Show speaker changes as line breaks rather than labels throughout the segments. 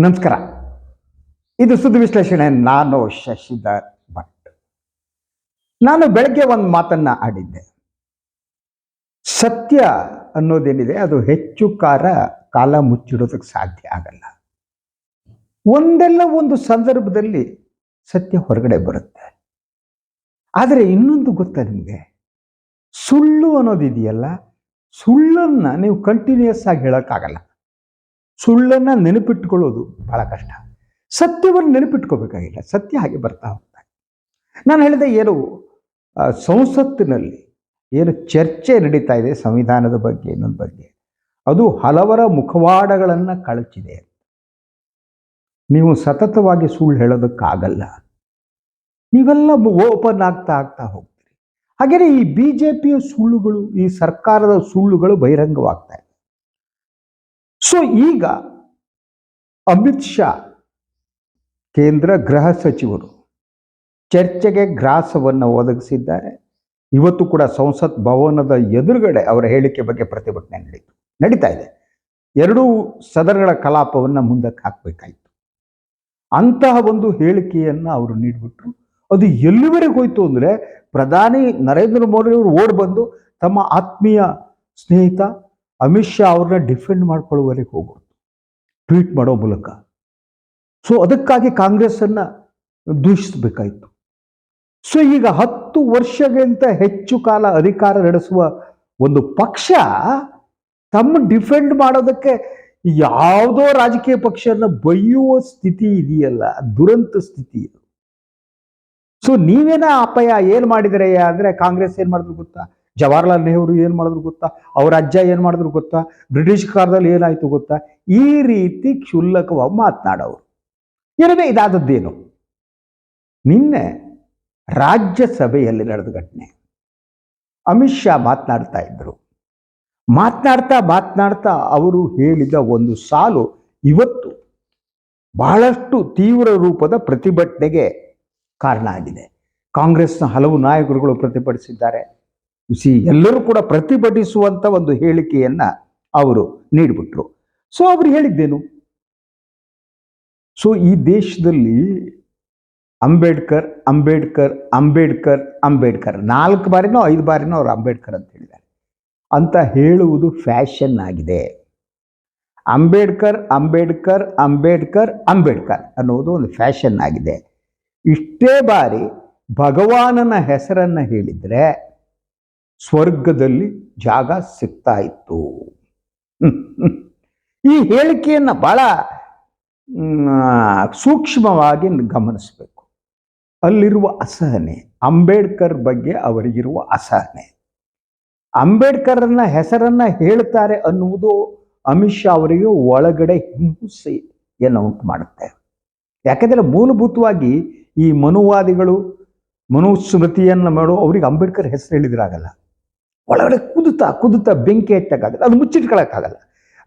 ನಮಸ್ಕಾರ. ಇದು ಸುದ್ದಿ ವಿಶ್ಲೇಷಣೆ. ನಾನು ಶಶಿಧರ್ ಭಟ್. ನಾನು ಬೆಳಗ್ಗೆ ಒಂದು ಮಾತನ್ನ ಆಡಿದ್ದೆ. ಸತ್ಯ ಅನ್ನೋದೇನಿದೆ, ಅದು ಹೆಚ್ಚು ಕಾರ ಕಾಲ ಮುಚ್ಚಿಡೋದಕ್ಕೆ ಸಾಧ್ಯ ಆಗಲ್ಲ. ಒಂದೆಲ್ಲ ಒಂದು ಸಂದರ್ಭದಲ್ಲಿ ಸತ್ಯ ಹೊರಗಡೆ ಬರುತ್ತೆ. ಆದರೆ ಇನ್ನೊಂದು ಗೊತ್ತಾ ನಿಮಗೆ? ಸುಳ್ಳು ಅನ್ನೋದಿದೆಯಲ್ಲ, ಸುಳ್ಳನ್ನ ನೀವು ಕಂಟಿನ್ಯೂಸ್ ಆಗಿ ಹೇಳೋಕ್ಕಾಗಲ್ಲ. ಸುಳ್ಳನ್ನ ನೆನಪಿಟ್ಕೊಳ್ಳೋದು ಬಹಳ ಕಷ್ಟ. ಸತ್ಯವನ್ನು ನೆನಪಿಟ್ಕೋಬೇಕಾಗಿಲ್ಲ, ಸತ್ಯ ಹಾಗೆ ಬರ್ತಾ ಹೋಗ್ತಾರೆ ನಾನು ಹೇಳಿದೆ ಏನು ಸಂಸತ್ತಿನಲ್ಲಿ ಏನು ಚರ್ಚೆ ನಡೀತಾ ಇದೆ, ಸಂವಿಧಾನದ ಬಗ್ಗೆ, ಇನ್ನೊಂದು ಬಗ್ಗೆ. ಅದು ಹಲವರ ಮುಖವಾಡಗಳನ್ನು ಕಳಚಿದೆ ನೀವು ಸತತವಾಗಿ ಸುಳ್ಳು ಹೇಳೋದಕ್ಕಾಗಲ್ಲ. ನೀವೆಲ್ಲ ಓಪನ್ ಆಗ್ತಾ ಆಗ್ತಾ ಹೋಗ್ತೀರಿ. ಹಾಗೆಯೇ ಈ ಬಿ ಜೆ ಪಿಯ ಸುಳ್ಳುಗಳು, ಈ ಸರ್ಕಾರದ ಸುಳ್ಳುಗಳು ಬಹಿರಂಗವಾಗ್ತಾ ಇದೆ. ಸೊ ಈಗ ಅಮಿತ್ ಶಾ, ಕೇಂದ್ರ ಗೃಹ ಸಚಿವರು ಚರ್ಚೆಗೆ ಗ್ರಾಸವನ್ನು ಒದಗಿಸಿದ್ದಾರೆ. ಇವತ್ತು ಕೂಡ ಸಂಸತ್ ಭವನದ ಎದುರುಗಡೆ ಅವರ ಹೇಳಿಕೆ ಬಗ್ಗೆ ಪ್ರತಿಭಟನೆ ನಡೀತು ನಡೀತಾ ಇದೆ. ಎರಡೂ ಸದನಗಳ ಕಲಾಪವನ್ನು ಮುಂದಕ್ಕೆ ಹಾಕಬೇಕಾಯಿತು. ಅಂತಹ ಒಂದು ಹೇಳಿಕೆಯನ್ನು ಅವರು ನೀಡಿಬಿಟ್ರು. ಅದು ಎಲ್ಲಿವರೆಗೆ ಹೋಯಿತು ಅಂದರೆ ಪ್ರಧಾನಿ ನರೇಂದ್ರ ಮೋದಿ ಅವರು ಓಡ್ ತಮ್ಮ ಆತ್ಮೀಯ ಸ್ನೇಹಿತ ಅಮಿತ್ ಶಾ ಅವ್ರನ್ನ ಡಿಫೆಂಡ್ ಮಾಡ್ಕೊಳ್ಳುವವರೆಗೆ ಹೋಗೋದು ಟ್ವೀಟ್ ಮಾಡೋ ಮೂಲಕ. ಸೊ ಅದಕ್ಕಾಗಿ ಕಾಂಗ್ರೆಸ್ಸನ್ನು ದೂಷಿಸಬೇಕಾಯಿತು. ಸೊ ಈಗ ಹತ್ತು ವರ್ಷಗಿಂತ ಹೆಚ್ಚು ಕಾಲ ಅಧಿಕಾರ ನಡೆಸುವ ಒಂದು ಪಕ್ಷ ತಮ್ಮ ಡಿಫೆಂಡ್ ಮಾಡೋದಕ್ಕೆ ಯಾವುದೋ ರಾಜಕೀಯ ಪಕ್ಷನ ಬೈಯುವ ಸ್ಥಿತಿ ಇದೆಯಲ್ಲ, ದುರಂತ ಸ್ಥಿತಿ ಇದು. ಸೊ ನೀವೇನ ಅಪಾಯ ಏನು ಮಾಡಿದರೆ ಅಂದರೆ ಕಾಂಗ್ರೆಸ್ ಏನು ಮಾಡಿದ್ರು ಗೊತ್ತಾ? ಜವಾಹರ್ಲಾಲ್ ನೆಹರು ಏನು ಮಾಡಿದ್ರು ಗೊತ್ತಾ? ಅವ್ರ ಅಜ್ಜ ಏನು ಮಾಡಿದ್ರು ಗೊತ್ತಾ? ಬ್ರಿಟಿಷ್ ಕಾಲದಲ್ಲಿ ಏನಾಯ್ತು ಗೊತ್ತಾ? ಈ ರೀತಿ ಕ್ಷುಲ್ಲಕವಾಗಿ ಮಾತನಾಡೋರು. ಏನವೇ ಇದಾದದ್ದೇನು? ನಿನ್ನೆ ರಾಜ್ಯಸಭೆಯಲ್ಲಿ ನಡೆದ ಘಟನೆ. ಅಮಿತ್ ಶಾ ಮಾತನಾಡ್ತಾ ಇದ್ರು. ಮಾತನಾಡ್ತಾ ಮಾತನಾಡ್ತಾ ಅವರು ಹೇಳಿದ ಒಂದು ಸಾಲು ಇವತ್ತು ಬಹಳಷ್ಟು ತೀವ್ರ ರೂಪದ ಪ್ರತಿಭಟನೆಗೆ ಕಾರಣ ಆಗಿದೆ. ಕಾಂಗ್ರೆಸ್ನ ಹಲವು ನಾಯಕರುಗಳು ಪ್ರತಿಭಟಿಸಿದ್ದಾರೆ. ಸಿ ಎಲ್ಲರೂ ಕೂಡ ಪ್ರತಿಭಟಿಸುವಂಥ ಒಂದು ಹೇಳಿಕೆಯನ್ನ ಅವರು ನೀಡಿಬಿಟ್ರು. ಸೊ ಅವರು ಹೇಳಿದ್ದೇನು? ಸೊ ಈ ದೇಶದಲ್ಲಿ ಅಂಬೇಡ್ಕರ್ ಅಂಬೇಡ್ಕರ್ ಅಂಬೇಡ್ಕರ್ ಅಂಬೇಡ್ಕರ್ ನಾಲ್ಕು ಬಾರಿನೋ ಐದು ಬಾರಿನೋ ಅವರು ಅಂಬೇಡ್ಕರ್ ಅಂತ ಹೇಳಿದ್ದಾರೆ. ಅಂತ ಹೇಳುವುದು ಫ್ಯಾಷನ್ ಆಗಿದೆ. ಅಂಬೇಡ್ಕರ್ ಅಂಬೇಡ್ಕರ್ ಅಂಬೇಡ್ಕರ್ ಅಂಬೇಡ್ಕರ್ ಅನ್ನೋದು ಒಂದು ಫ್ಯಾಷನ್ ಆಗಿದೆ. ಇಷ್ಟೇ ಬಾರಿ ಭಗವಾನನ ಹೆಸರನ್ನ ಹೇಳಿದ್ರೆ ಸ್ವರ್ಗದಲ್ಲಿ ಜಾಗ ಸಿಗ್ತಾ ಇತ್ತು. ಈ ಹೇಳಿಕೆಯನ್ನು ಬಹಳ ಸೂಕ್ಷ್ಮವಾಗಿ ಗಮನಿಸಬೇಕು. ಅಲ್ಲಿರುವ ಅಸಹನೆ, ಅಂಬೇಡ್ಕರ್ ಬಗ್ಗೆ ಅವರಿಗಿರುವ ಅಸಹನೆ. ಅಂಬೇಡ್ಕರ್ನ ಹೆಸರನ್ನ ಹೇಳ್ತಾರೆ ಅನ್ನುವುದು ಅಮಿತ್ ಶಾ ಅವರಿಗೆ ಒಳಗಡೆ ಹಿಂಸೆಯನ್ನು ಉಂಟು ಮಾಡುತ್ತೆ. ಯಾಕಂದರೆ ಮೂಲಭೂತವಾಗಿ ಈ ಮನುವಾದಿಗಳು, ಮನುಸ್ಮೃತಿಯನ್ನು ಮಾಡೋ ಅವರಿಗೆ ಅಂಬೇಡ್ಕರ್ ಹೆಸರು ಹೇಳಿದ್ರಾಗಲ್ಲ ಒಳಗಡೆ ಕುದುತಾ ಕುದುತಾ ಬೆಂಕಿ ಹಚ್ಚಕ್ಕಾಗಲ್ಲ ಅದು ಮುಚ್ಚಿಟ್ಕೊಳಕ್ಕಾಗಲ್ಲ.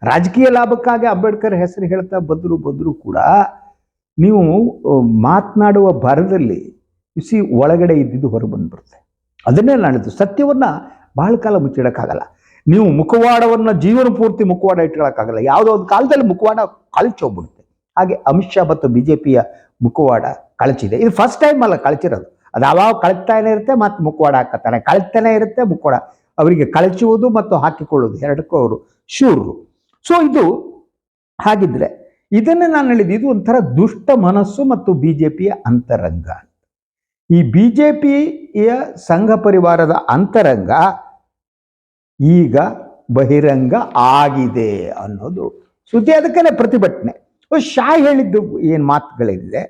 ರಾಜಕೀಯ ಲಾಭಕ್ಕಾಗಿ ಅಂಬೇಡ್ಕರ್ ಹೆಸರು ಹೇಳ್ತಾ ಬಂದರೂ ಬಂದರೂ ಕೂಡ ನೀವು ಮಾತನಾಡುವ ಭರದಲ್ಲಿ ಬಿಸಿ ಒಳಗಡೆ ಇದ್ದಿದ್ದು ಹೊರ ಬಂದ್ಬಿಡುತ್ತೆ. ಅದನ್ನೇ ನಾಡಿದ್ದು ಸತ್ಯವನ್ನು ಬಹಳ ಕಾಲ ಮುಚ್ಚಿಡೋಕ್ಕಾಗಲ್ಲ. ನೀವು ಮುಖವಾಡವನ್ನು ಜೀವನ ಪೂರ್ತಿ ಮುಖವಾಡ ಇಟ್ಕೊಳ್ಳೋಕ್ಕಾಗಲ್ಲ ಯಾವುದೋ ಒಂದು ಕಾಲದಲ್ಲಿ ಮುಖವಾಡ ಕಳಚೋಗ್ಬಿಡುತ್ತೆ ಹಾಗೆ ಅಮಿತ್ ಶಾ ಮತ್ತು ಬಿ ಜೆ ಪಿಯ ಮುಖವಾಡ ಕಳಚಿದೆ. ಇದು ಫಸ್ಟ್ ಟೈಮ್ ಅಲ್ಲ, ಕಳಚಿರೋದು. ಅದು ಯಾವಾಗ ಕಳಚ್ತಾನೆ ಇರುತ್ತೆ, ಮತ್ತು ಮುಖವಾಡ ಹಾಕತ್ತಾನೆ ಕಳಚ್ತಾನೆ ಇರುತ್ತೆ, ಮುಖವಾಡ. ಅವರಿಗೆ ಕಳಚುವುದು ಮತ್ತು ಹಾಕಿಕೊಳ್ಳುವುದು, ಎರಡಕ್ಕೂ ಅವರು ಶೂರರು. ಸೊ ಇದು ಹಾಗಿದ್ರೆ ಇದನ್ನೇ ನಾನು ಹೇಳಿದ್ದು, ಇದು ಒಂಥರ ದುಷ್ಟ ಮನಸ್ಸು ಮತ್ತು ಬಿ ಜೆ ಪಿಯ ಅಂತರಂಗ ಈ ಬಿ ಜೆ ಪಿಯ ಸಂಘ ಪರಿವಾರದ ಅಂತರಂಗ ಈಗ ಬಹಿರಂಗ ಆಗಿದೆ ಅನ್ನೋದು. ಸುದ್ದಿ ಅದಕ್ಕೇ ಪ್ರತಿಭಟನೆ. ಶಾ ಹೇಳಿದ್ದು ಏನು ಮಾತುಗಳಿದೆ?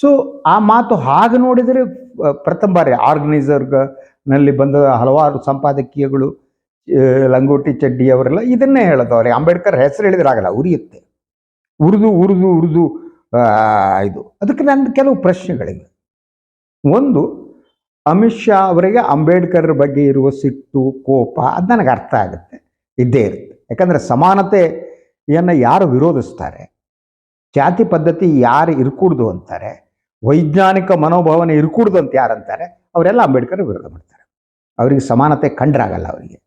ಸೊ ಆ ಮಾತು ಹಾಗೆ ನೋಡಿದರೆ ಪ್ರಥಮ ಬಾರಿ ಆರ್ಗನೈಸರ್ಗ ನಲ್ಲಿ ಬಂದ ಹಲವಾರು ಸಂಪಾದಕೀಯಗಳು ಲಂಗೋಟಿ ಚಡ್ಡಿ ಅವರೆಲ್ಲ ಇದನ್ನೇ ಹೇಳೋದು ಅವ್ರಿಗೆ ಅಂಬೇಡ್ಕರ್ ಹೆಸರು ಹೇಳಿದ್ರಾಗಲ್ಲ, ಉರಿಯುತ್ತೆ. ಉರಿದು ಉರಿದು ಉರಿದು ಇದು. ಅದಕ್ಕೆ ನನ್ನ ಕೆಲವು ಪ್ರಶ್ನೆಗಳಿವೆ. ಒಂದು, ಅಮಿತ್ ಶಾ ಅವರಿಗೆ ಅಂಬೇಡ್ಕರ್ ಬಗ್ಗೆ ಇರುವ ಸಿಟ್ಟು, ಕೋಪ, ಅದು ನನಗೆ ಅರ್ಥ ಆಗುತ್ತೆ. ಇದ್ದೇ ಇರುತ್ತೆ. ಯಾಕಂದರೆ ಸಮಾನತೆಯನ್ನು ಯಾರು ವಿರೋಧಿಸ್ತಾರೆ? ಜಾತಿ ಪದ್ಧತಿ ಯಾರು ಇರಕೂಡ್ದು ಅಂತಾರೆ? ವೈಜ್ಞಾನಿಕ ಮನೋಭಾವನೆ ಇರಕೂಡ್ದು ಅಂತ ಯಾರಂತಾರೆ? ಅವರೆಲ್ಲ ಅಂಬೇಡ್ಕರ್ ವಿರೋಧ ಮಾಡ್ತಾರೆ. ಅವರಿಗೆ ಸಮಾನತೆ ಕಂಡ್ರಾಗಲ್ಲ ಅವರಿಗೆ.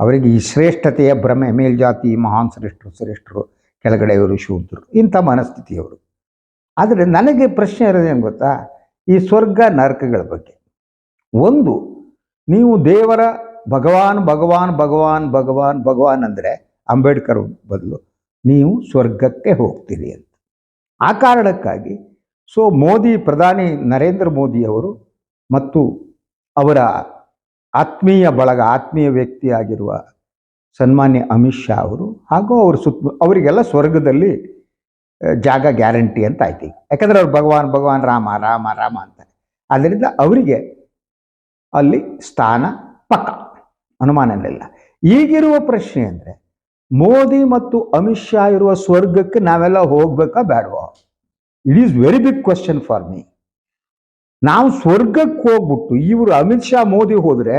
ಅವರಿಗೆ ಈ ಶ್ರೇಷ್ಠತೆಯ ಭ್ರಮೆ, ಮೇಲ್ಜಾತಿ, ಮಹಾನ್ ಶ್ರೇಷ್ಠರು ಶ್ರೇಷ್ಠರು ಕೆಳಗಡೆಯವರು ಶೂದ್ರರು, ಇಂಥ ಮನಸ್ಥಿತಿಯವರು. ಆದರೆ ನನಗೆ ಪ್ರಶ್ನೆ ಇರೋದೇನು ಗೊತ್ತಾ? ಈ ಸ್ವರ್ಗ ನರಕಗಳ ಬಗ್ಗೆ. ಒಂದು, ನೀವು ದೇವರ ಭಗವಾನ್ ಭಗವಾನ್ ಭಗವಾನ್ ಭಗವಾನ್ ಭಗವಾನ್ ಅಂದರೆ ಅಂಬೇಡ್ಕರ್ ಬದಲು ನೀವು ಸ್ವರ್ಗಕ್ಕೆ ಹೋಗ್ತೀರಿ ಅಂತ. ಆ ಕಾರಣಕ್ಕಾಗಿ ಸೊ ಮೋದಿ ಪ್ರಧಾನಿ ನರೇಂದ್ರ ಮೋದಿ ಅವರು ಮತ್ತು ಅವರ ಆತ್ಮೀಯ ಬಳಗ, ಆತ್ಮೀಯ ವ್ಯಕ್ತಿಯಾಗಿರುವ ಸನ್ಮಾನ್ಯ ಅಮಿತ್ ಶಾ ಅವರು ಹಾಗೂ ಅವರು ಸುತ್ತ ಅವರಿಗೆಲ್ಲ ಸ್ವರ್ಗದಲ್ಲಿ ಜಾಗ ಗ್ಯಾರಂಟಿ ಅಂತ ಆಯ್ತು ಯಾಕಂದರೆ ಅವ್ರು ಭಗವಾನ್ ಭಗವಾನ್ ರಾಮ ರಾಮ ರಾಮ ಅಂತಾರೆ. ಆದ್ದರಿಂದ ಅವರಿಗೆ ಅಲ್ಲಿ ಸ್ಥಾನ ಪಕ್ಕ ಅನುಮಾನನಿಲ್ಲ ಈಗಿರುವ ಪ್ರಶ್ನೆ ಅಂದರೆ, ಮೋದಿ ಮತ್ತು ಅಮಿತ್ ಶಾ ಇರುವ ಸ್ವರ್ಗಕ್ಕೆ ನಾವೆಲ್ಲ ಹೋಗ್ಬೇಕಾ ಬೇಡವಾ it is very big question for me ನಾವು ಸ್ವರ್ಗಕ್ಕೆ ಹೋಗ್ಬಿಟ್ಟು, ಇವರು ಅಮಿತ್ ಶಾ, ಮೋದಿ ಹೋದ್ರೆ,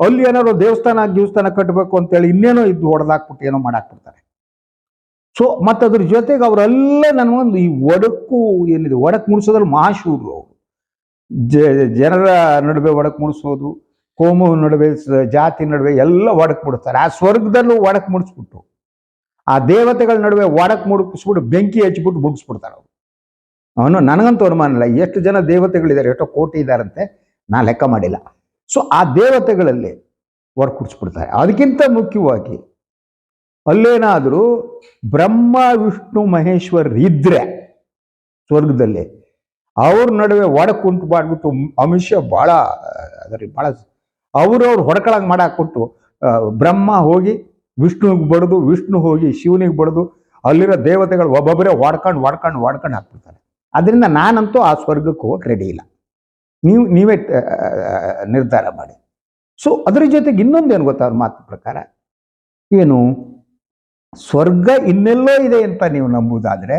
ಅಲ್ಲಿ ಏನಾದ್ರು ದೇವಸ್ಥಾನ ದೇವಸ್ಥಾನ ಕಟ್ಟಬೇಕು ಅಂತೇಳಿ ಇನ್ನೇನೋ ಇದ್ದು ಹೊಡೆದಾಕ್ಬಿಟ್ಟು ಏನೋ ಮಾಡಾಕ್ಬಿಡ್ತಾರೆ. ಸೊ ಮತ್ತೆ ಅದ್ರ ಜೊತೆಗೆ ಅವರೆಲ್ಲ ನನಗೊಂದು ಈ ಒಡಕು ಏನಿದೆ, ಒಡಕ್ ಮುಡಿಸೋದ್ರಲ್ಲಿ ಮಹಾಶೂರು ಅವರು. ಜನರ ನಡುವೆ ಒಡಕ್ ಮುಡಿಸೋದು ಕೋಮು ನಡುವೆ ಜಾತಿ ನಡುವೆ ಎಲ್ಲ ಒಡಕ್ ಮುಡಿಸ್ತಾರೆ. ಆ ಸ್ವರ್ಗದಲ್ಲೂ ಒಡಕ್ ಮುಡಿಸ್ಬಿಟ್ಟು, ಆ ದೇವತೆಗಳ ನಡುವೆ ಒಡಕ್ ಮುಡುಕಿಸ್ಬಿಟ್ಟು ಬೆಂಕಿ ಹಚ್ಬಿಟ್ಟು ಮುಗಿಸ್ಬಿಡ್ತಾರೆ ಅವರು. ಅವನು ನನಗಂತೂ ಅನುಮಾನ ಇಲ್ಲ. ಎಷ್ಟು ಜನ ದೇವತೆಗಳಿದ್ದಾರೆ ಎಷ್ಟೋ ಕೋಟಿ ಇದ್ದಾರಂತೆ ನಾನು ಲೆಕ್ಕ ಮಾಡಿಲ್ಲ. ಸೊ ಆ ದೇವತೆಗಳಲ್ಲಿ ಹೊರ ಕುಡಿಸ್ಬಿಡ್ತಾರೆ ಅದಕ್ಕಿಂತ ಮುಖ್ಯವಾಗಿ ಅಲ್ಲೇನಾದರೂ ಬ್ರಹ್ಮ ವಿಷ್ಣು ಮಹೇಶ್ವರ್ ಇದ್ರೆ ಸ್ವರ್ಗದಲ್ಲಿ ಅವ್ರ ನಡುವೆ ಒಡಕ್ ಉಂಟು ಮಾಡಿಬಿಟ್ಟು ಅಮಿಷ ಭಾಳ ಅದರ ಭಾಳ ಅವ್ರವ್ರು ಹೊಡ್ಕೊಳಂಗೆ ಮಾಡಾಕ್ಬಿಟ್ಟು ಆ, ಬ್ರಹ್ಮ ಹೋಗಿ ವಿಷ್ಣುವಿಗೆ ಬಡ್ದು ವಿಷ್ಣು ಹೋಗಿ ಶಿವನಿಗೆ ಬಡ್ದು ಅಲ್ಲಿರೋ ದೇವತೆಗಳು ಒಬ್ಬೊಬ್ಬರೇ ಹೊಡ್ಕೊಂಡು ಹೊಡ್ಕೊಂಡು ಹೊಡ್ಕೊಂಡು ಹಾಕ್ಬಿಡ್ತಾರೆ. ಅದರಿಂದ ನಾನಂತೂ ಆ ಸ್ವರ್ಗಕ್ಕೆ ಹೋಗಕ್ಕೆ ರೆಡಿ ಇಲ್ಲ. ನೀವು, ನೀವೇ ನಿರ್ಧಾರ ಮಾಡಿ. ಸೊ ಅದ್ರ ಜೊತೆಗೆ ಇನ್ನೊಂದೇನು ಗೊತ್ತಾ ಅವ್ರ ಮಾತು ಪ್ರಕಾರ? ಏನು? ಸ್ವರ್ಗ ಇನ್ನೆಲ್ಲೋ ಇದೆ ಅಂತ ನೀವು ನಂಬುವುದಾದರೆ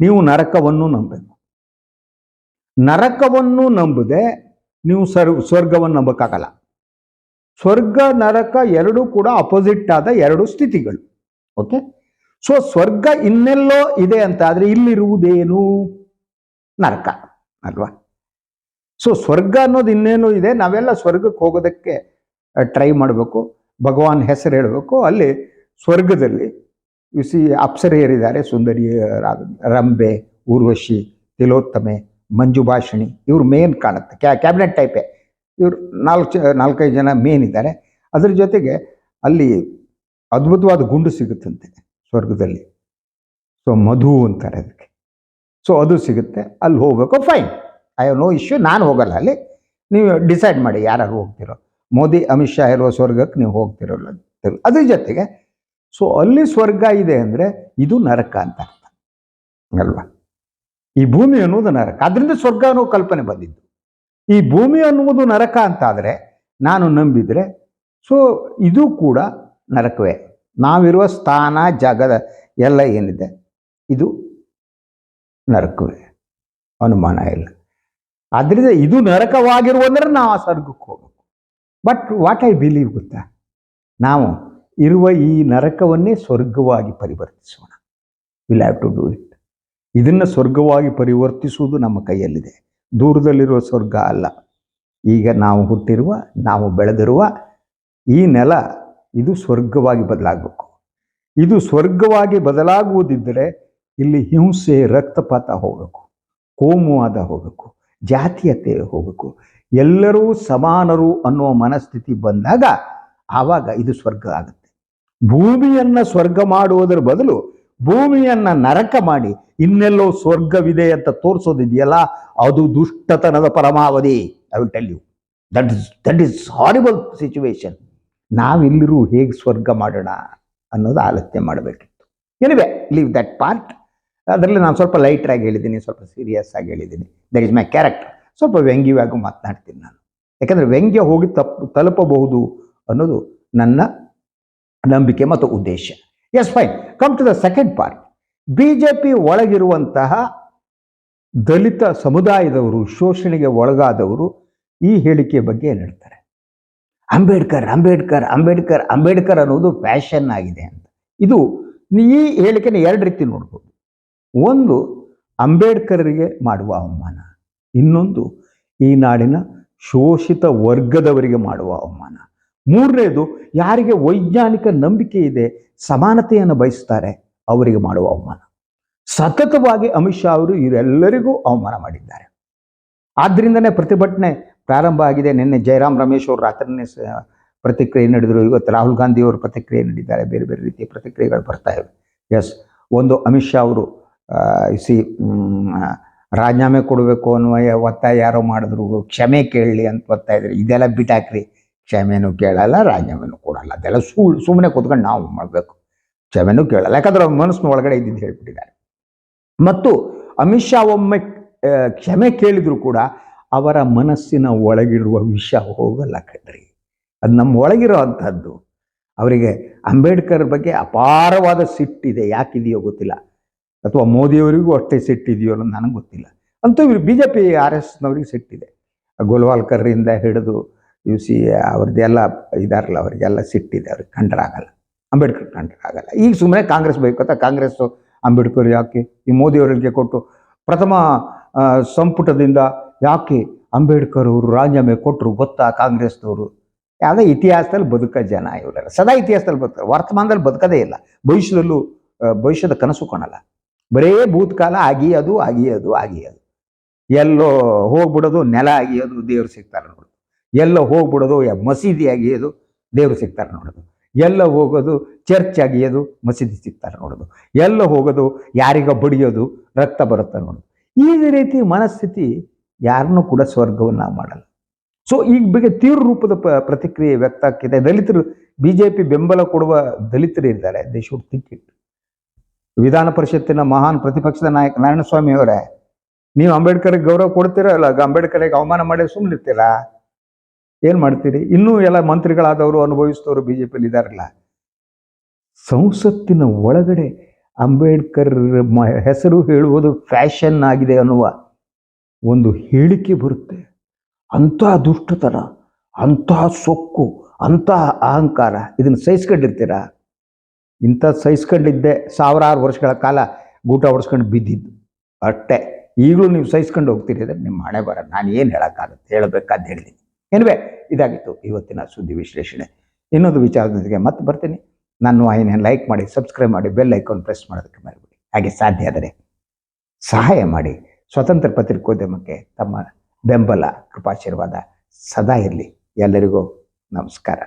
ನೀವು ನರಕವನ್ನು ನಂಬಬೇಕು. ನರಕವನ್ನು ನಂಬದೆ ನೀವು ಸರ್ ಸ್ವರ್ಗವನ್ನು ನಂಬಕ್ಕಾಗಲ್ಲ. ಸ್ವರ್ಗ, ನರಕ ಎರಡೂ ಕೂಡ ಅಪೋಸಿಟ್ ಆದ ಎರಡು ಸ್ಥಿತಿಗಳು. ಓಕೆ ಸೊ ಸ್ವರ್ಗ ಇನ್ನೆಲ್ಲೋ ಇದೆ ಅಂತ ಆದರೆ ಇಲ್ಲಿರುವುದೇನು? ನರಕ, ಅಲ್ವಾ? ಸೊ ಸ್ವರ್ಗ ಅನ್ನೋದು ಇನ್ನೇನು ಇದೆ? ನಾವೆಲ್ಲ ಸ್ವರ್ಗಕ್ಕೆ ಹೋಗೋದಕ್ಕೆ ಟ್ರೈ ಮಾಡಬೇಕು. ಭಗವಾನ್ ಹೆಸರು ಹೇಳಬೇಕು. ಅಲ್ಲಿ ಸ್ವರ್ಗದಲ್ಲಿ ಸಿ ಅಪ್ಸರೆಯರಿದ್ದಾರೆ, ಸುಂದರಿಯರಾದ ರಂಬೆ, ಊರ್ವಶಿ, ತಿಲೋತ್ತಮೆ, ಮಂಜುಭಾಷಿಣಿ, ಇವರು ಮೇನ್ ಕಾಣುತ್ತೆ. ಕ್ಯಾ ಕ್ಯಾಬಿನೆಟ್ ಟೈಪೇ ಇವ್ರು ನಾಲ್ಕು, ನಾಲ್ಕೈದು ಜನ ಮೇನ್ ಇದ್ದಾರೆ. ಅದ್ರ ಜೊತೆಗೆ ಅಲ್ಲಿ ಅದ್ಭುತವಾದ ಗುಂಡು ಸಿಗುತ್ತಂತೆ. ಸ್ವರ್ಗದಲ್ಲಿ. ಸೊ ಮಧು ಅಂತಾರೆ ಅದಕ್ಕೆ. ಸೊ ಅದು ಸಿಗುತ್ತೆ. ಅಲ್ಲಿ ಹೋಗಬೇಕು fine I have no issue ನಾನು ಹೋಗಲ್ಲ ಅಲ್ಲಿ. ನೀವು ಡಿಸೈಡ್ ಮಾಡಿ ಯಾರು ಹೋಗ್ತಿರೋ. ಮೋದಿ, ಅಮಿತ್ ಶಾ ಇರುವ ಸ್ವರ್ಗಕ್ಕೆ ನೀವು ಹೋಗ್ತಿರೋಲ್ಲ ಅದ್ರ ಜೊತೆಗೆ ಸೊ ಅಲ್ಲಿ ಸ್ವರ್ಗ ಇದೆ ಅಂದರೆ ಇದು ನರಕ ಅಂತ ಅರ್ಥ. ಅಲ್ವಾ? ಈ ಭೂಮಿ ಅನ್ನುವುದು ನರಕ. ಅದರಿಂದ ಸ್ವರ್ಗ ಅನ್ನೋ ಕಲ್ಪನೆ ಬಂದಿದ್ದು. ಈ ಭೂಮಿ ಅನ್ನುವುದು ನರಕ ಅಂತಾದರೆ, ನಾನು ನಂಬಿದರೆ ಸೊ ಇದು ಕೂಡ ನರಕವೇ. ನಾವಿರುವ ಸ್ಥಾನ, ಜಾಗದ ಎಲ್ಲ ಏನಿದೆ? ಇದು ನರಕವೇ. ಅನುಮಾನ ಇಲ್ಲ. ಆದ್ದರಿಂದ ಇದು ನರಕವಾಗಿರುವಂದ್ರೆ ನಾವು ಆ ಸ್ವರ್ಗಕ್ಕೆ ಹೋಗಬೇಕು. ಬಟ್ ವಾಟ್ ಐ ಬಿಲೀವ್ ಗೊತ್ತಾ? ನಾವು ಇರುವ ಈ ನರಕವನ್ನೇ ಸ್ವರ್ಗವಾಗಿ ಪರಿವರ್ತಿಸೋಣ. Will have to do it ಇದನ್ನು ಸ್ವರ್ಗವಾಗಿ ಪರಿವರ್ತಿಸುವುದು ನಮ್ಮ ಕೈಯಲ್ಲಿದೆ. ದೂರದಲ್ಲಿರುವ ಸ್ವರ್ಗ ಅಲ್ಲ. ಈಗ ನಾವು ಹುಟ್ಟಿರುವ, ನಾವು ಬೆಳೆದಿರುವ ಈ ನೆಲ ಇದು ಸ್ವರ್ಗವಾಗಿ ಬದಲಾಗಬೇಕು. ಇದು ಸ್ವರ್ಗವಾಗಿ ಬದಲಾಗುವುದಿದ್ದರೆ ಇಲ್ಲಿ ಹಿಂಸೆ, ರಕ್ತಪಾತ ಹೋಗಬೇಕು. ಕೋಮುವಾದ ಹೋಗಬೇಕು. ಜಾತೀಯತೆ ಹೋಗಬೇಕು. ಎಲ್ಲರೂ ಸಮಾನರು ಅನ್ನುವ ಮನಸ್ಥಿತಿ ಬಂದಾಗ ಆವಾಗ ಇದು ಸ್ವರ್ಗ ಆಗುತ್ತೆ. ಭೂಮಿಯನ್ನು ಸ್ವರ್ಗ ಮಾಡುವುದರ ಬದಲು ಭೂಮಿಯನ್ನು ನರಕ ಮಾಡಿ ಇನ್ನೆಲ್ಲೋ ಸ್ವರ್ಗವಿದೆ ಅಂತ ತೋರಿಸೋದಿದೆಯಲ್ಲ, ಅದು ದುಷ್ಟತನದ ಪರಮಾವಧಿ. I will tell you that is that is horrible situation ನಾವಿಲ್ಲಿರೂ ಹೇಗೆ ಸ್ವರ್ಗ ಮಾಡೋಣ ಅನ್ನೋದು ಆಲೋಚನೆ ಮಾಡಬೇಕಿತ್ತು. ಏನಿವೆ ಲೀವ್ ದಟ್ ಪಾರ್ಟ್ ಅದರಲ್ಲಿ ನಾನು ಸ್ವಲ್ಪ ಲೈಟ್ರಾಗಿ ಹೇಳಿದ್ದೀನಿ ಸ್ವಲ್ಪ ಸೀರಿಯಸ್ ಆಗಿ ಹೇಳಿದ್ದೀನಿ ದಟ್ ಇಸ್ ಮೈ ಕ್ಯಾರೆಕ್ಟರ್ ಸ್ವಲ್ಪ ವ್ಯಂಗ್ಯವಾಗಿ ಮಾತನಾಡ್ತೀನಿ ನಾನು. ಯಾಕಂದರೆ ವ್ಯಂಗ್ಯ ಹೋಗಿ ತಪ್ಪು ತಲುಪಬಹುದು ಅನ್ನೋದು ನನ್ನ ನಂಬಿಕೆ ಮತ್ತು ಉದ್ದೇಶ. Yes fine come to the second part B J P ಒಳಗಿರುವಂತಹ ದಲಿತ ಸಮುದಾಯದವರು, ಶೋಷಣೆಗೆ ಒಳಗಾದವರು ಈ ಹೇಳಿಕೆ ಬಗ್ಗೆ ಏನು ಹೇಳ್ತಾರೆ? ಅಂಬೇಡ್ಕರ್ ಅಂಬೇಡ್ಕರ್ ಅಂಬೇಡ್ಕರ್ ಅಂಬೇಡ್ಕರ್ ಅನ್ನೋದು ಫ್ಯಾಷನ್ ಆಗಿದೆ ಅಂತ. ಇದು ಈ ಹೇಳಿಕೆನ ಎರಡು ರೀತಿ ನೋಡ್ಬೋದು. ಒಂದು ಅಂಬೇಡ್ಕರ್ಗೆ ಮಾಡುವ ಅವಮಾನ. ಇನ್ನೊಂದು, ಈ ನಾಡಿನ ಶೋಷಿತ ವರ್ಗದವರಿಗೆ ಮಾಡುವ ಅವಮಾನ. ಮೂರನೇದು, ಯಾರಿಗೆ ವೈಜ್ಞಾನಿಕ ನಂಬಿಕೆ ಇದೆ, ಸಮಾನತೆಯನ್ನು ಬಯಸ್ತಾರೆ, ಅವರಿಗೆ ಮಾಡುವ ಅವಮಾನ. ಸತತವಾಗಿ ಅಮಿತ್ ಶಾ ಅವರು ಇವರೆಲ್ಲರಿಗೂ ಅವಮಾನ ಮಾಡಿದ್ದಾರೆ. ಆದ್ದರಿಂದನೇ ಪ್ರತಿಭಟನೆ ಪ್ರಾರಂಭ ಆಗಿದೆ. ನಿನ್ನೆ ಜಯರಾಮ್ ರಮೇಶ್ ಅವರು ರಾತ್ರಿನೇ ಪ್ರತಿಕ್ರಿಯೆ ನೀಡಿದರು. ಇವತ್ತು ರಾಹುಲ್ ಗಾಂಧಿ ಅವರು ಪ್ರತಿಕ್ರಿಯೆ ನೀಡಿದ್ದಾರೆ. ಬೇರೆ ಬೇರೆ ರೀತಿಯ ಪ್ರತಿಕ್ರಿಯೆಗಳು ಬರ್ತಾ ಇವೆ. ಎಸ್ ಒಂದು ಅಮಿತ್ ಶಾ ಅವರು ಸಿ ರಾಜೀನಾಮೆ ಕೊಡಬೇಕು ಅನ್ನುವ ಒತ್ತಾಯ ಯಾರೋ ಮಾಡಿದ್ರು. ಕ್ಷಮೆ ಕೇಳಲಿ ಅಂತ ಒತ್ತಾಯಿದ್ರು ಇದೆಲ್ಲ ಬಿಟ್ಟಾಕ್ರಿ. ಕ್ಷಮೆನೂ ಕೇಳಲ್ಲ, ರಾಜೀನಾಮೆನೂ ಕೊಡಲ್ಲ. ಅದೆಲ್ಲ ಸುಳ್ಳು ಸುಮ್ಮನೆ ಕೂತ್ಕೊಂಡು ನಾವು ಮಾಡಬೇಕು. ಕ್ಷಮೆನೂ ಕೇಳಲ್ಲ. ಯಾಕಂದ್ರೆ ಅವ್ರ ಮನಸ್ಸಿನ ಒಳಗಡೆ ಇದ್ದಿದ್ದು ಹೇಳ್ಬಿಟ್ಟಿದ್ದಾರೆ. ಮತ್ತು ಅಮಿತ್ ಶಾ ಒಮ್ಮೆ ಕ್ಷಮೆ ಕೇಳಿದ್ರು ಕೂಡ ಅವರ ಮನಸ್ಸಿನ ಒಳಗಿರುವ ವಿಷ ಹೋಗಲ್ಲ ಕಣ್ರಿ. ಅದು ನಮ್ಮ ಒಳಗಿರೋ ಅಂಥದ್ದು. ಅವರಿಗೆ ಅಂಬೇಡ್ಕರ್ ಬಗ್ಗೆ ಅಪಾರವಾದ ಸಿಟ್ಟಿದೆ. ಯಾಕಿದೆಯೋ ಗೊತ್ತಿಲ್ಲ. ಅಥವಾ ಮೋದಿಯವರಿಗೂ ಅಷ್ಟೇ ಸಿಟ್ಟಿದೆಯೋ ಅನ್ನೋದು ನನಗೆ ಗೊತ್ತಿಲ್ಲ. ಅಂತೂ ಇವರು ಬಿ ಜೆ ಪಿ ಆರ್ ಎಸ್ನವ್ರಿಗೆ ಸಿಟ್ಟಿದೆ. ಗೋಲ್ವಾಲ್ಕರ್ರಿಂದ ಹಿಡಿದು ಯು ಸಿ ಅವ್ರದ್ದೆಲ್ಲ ಇದಾರಲ್ಲ, ಅವರಿಗೆಲ್ಲ ಸಿಟ್ಟಿದೆ. ಅವ್ರಿಗೆ ಕಂಡ್ರಾಗಲ್ಲ. ಅಂಬೇಡ್ಕರ್ ಕಂಡ್ರಾಗಲ್ಲ. ಈಗ ಸುಮ್ಮನೆ ಕಾಂಗ್ರೆಸ್ ಬೇಕು ಅಂತ ಕಾಂಗ್ರೆಸ್ಸು ಅಂಬೇಡ್ಕರ್ ಯಾಕೆ ಈ ಮೋದಿಯವರಿಗೆ ಕೊಟ್ಟು ಪ್ರಥಮ ಸಂಪುಟದಿಂದ ಯಾಕೆ ಅಂಬೇಡ್ಕರ್ ಅವರು ರಾಜೀನಾಮೆ ಕೊಟ್ಟರು ಗೊತ್ತಾ ಕಾಂಗ್ರೆಸ್ನವರು ಯಾವುದೇ ಇತಿಹಾಸದಲ್ಲಿ ಬದುಕ ಜನ ಇವರೆಲ್ಲ. ಸದಾ ಇತಿಹಾಸದಲ್ಲಿ ಬದುಕ, ವರ್ತಮಾನದಲ್ಲಿ ಬದುಕದೇ ಇಲ್ಲ. ಭವಿಷ್ಯದಲ್ಲೂ ಭವಿಷ್ಯದ ಕನಸು ಕಾಣಲ್ಲ. ಬರೇ ಭೂತಕಾಲ ಅದು, ಆಗಿ ಅದು ಎಲ್ಲೋ ಹೋಗ್ಬಿಡೋದು ನೆಲ ಆಗಿಯೋದು ದೇವ್ರು ಸಿಗ್ತಾರೆ ನೋಡೋದು ಎಲ್ಲೋ ಹೋಗ್ಬಿಡೋದು ಮಸೀದಿ ಆಗಿಯೋದು ದೇವ್ರು ಸಿಗ್ತಾರೆ ನೋಡೋದು ಎಲ್ಲ ಹೋಗೋದು ಚರ್ಚ್ ಆಗಿಯೋದು ಮಸೀದಿ ಸಿಗ್ತಾರೆ ನೋಡೋದು ಎಲ್ಲ ಹೋಗೋದು ಯಾರಿಗ ಬಡಿಯೋದು ರಕ್ತ ಬರುತ್ತೆ ನೋಡೋದು ಈ ರೀತಿ ಮನಸ್ಥಿತಿ ಯಾರನ್ನೂ ಕೂಡ ಸ್ವರ್ಗವನ್ನು ಮಾಡಲ್ಲ. ಸೊ ಈಗ ಬಗ್ಗೆ ತೀವ್ರ ರೂಪದ ಪ, ಪ್ರತಿಕ್ರಿಯೆ ವ್ಯಕ್ತ ಆಗ್ತಿದೆ. ದಲಿತರು ಬಿ ಜೆ ಪಿ ಬೆಂಬಲ ಕೊಡುವ ದಲಿತರು ಇದ್ದಾರೆ. ದೇ ಶುಡ್ ಥಿಂಕ್ ಇಟ್ ವಿಧಾನ ಪರಿಷತ್ತಿನ ಮಹಾನ್ ಪ್ರತಿಪಕ್ಷದ ನಾಯಕ ನಾರಾಯಣಸ್ವಾಮಿ ಅವರೇ, ನೀವು ಅಂಬೇಡ್ಕರ್ಗೆ ಗೌರವ ಕೊಡ್ತೀರಾ ಅಲ್ಲ ಅಂಬೇಡ್ಕರ್ಗೆ ಅವಮಾನ ಮಾಡಿ ಸುಮ್ಮನಿರ್ತೀರಾ ಏನು ಮಾಡ್ತೀರಿ? ಇನ್ನೂ ಎಲ್ಲ ಮಂತ್ರಿಗಳಾದವರು, ಅನುಭವಿಸಿದವರು ಬಿ ಜೆ ಪಿಲಿ ಇದಾರಲ್ಲ ಸಂಸತ್ತಿನ ಒಳಗಡೆ ಅಂಬೇಡ್ಕರ್ ಹೆಸರು ಹೇಳುವುದು ಫ್ಯಾಷನ್ ಆಗಿದೆ ಅನ್ನುವ ಒಂದು ಹೇಳಿಕೆ ಬರುತ್ತೆ. ಅಂತಹ ದುಷ್ಟತನ ಅಂತಹ ಸೊಕ್ಕು ಅಂತಹ ಅಹಂಕಾರ ಇದನ್ನು ಸಹಿಸ್ಕೊಂಡಿರ್ತೀರಾ? ಇಂಥ ಸಹಿಸ್ಕೊಂಡಿದ್ದೆ ಸಾವಿರಾರು ವರ್ಷಗಳ ಕಾಲ ಗೂಟ ಹೊಡ್ಸ್ಕೊಂಡು ಬಿದ್ದಿದ್ದು. ಅಷ್ಟೇ. ಈಗಲೂ ನೀವು ಸಹಿಸ್ಕೊಂಡು ಹೋಗ್ತೀರಿ ಅಂದರೆ ನಿಮ್ಮ ಹಣೆ ಬರ ನಾನು ಏನು ಹೇಳೋಕ್ಕಾಗುತ್ತೆ? ಹೇಳಬೇಕಾದ ಹೇಳಿದ್ದೀನಿ ಏನ್ವೆ ಇದಾಗಿತ್ತು ಇವತ್ತಿನ ಸುದ್ದಿ ವಿಶ್ಲೇಷಣೆ. ಇನ್ನೊಂದು ವಿಚಾರದೊಂದಿಗೆ ಮತ್ತೆ ಬರ್ತೀನಿ. ನಾನು ವಾಹಿನಿಯನ್ನು ಲೈಕ್ ಮಾಡಿ ಸಬ್ಸ್ಕ್ರೈಬ್ ಮಾಡಿ ಬೆಲ್ ಐಕಾನ್ ಪ್ರೆಸ್ ಮಾಡೋದಕ್ಕೆ ಮರಿಬೇಡಿ. ಹಾಗೆ ಸಾಧ್ಯ ಆದರೆ ಸಹಾಯ ಮಾಡಿ. ಸ್ವತಂತ್ರ ಪತ್ರಿಕೋದ್ಯಮಕ್ಕೆ ತಮ್ಮ ಬೆಂಬಲ ಕೃಪಾಶೀರ್ವಾದ ಸದಾ ಇರಲಿ. ಎಲ್ಲರಿಗೂ ನಮಸ್ಕಾರ.